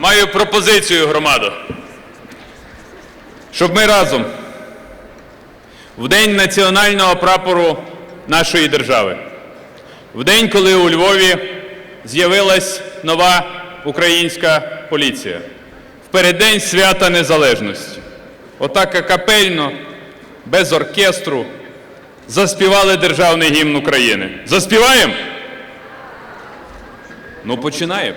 маю пропозицію громаду. Щоб ми разом в день національного прапору нашої держави, в день, коли у Львові з'явилась нова українська поліція, в переддень свята Незалежності, отак капельно, без оркестру, заспівали державний гімн України. Заспіваємо? Ну, починаємо.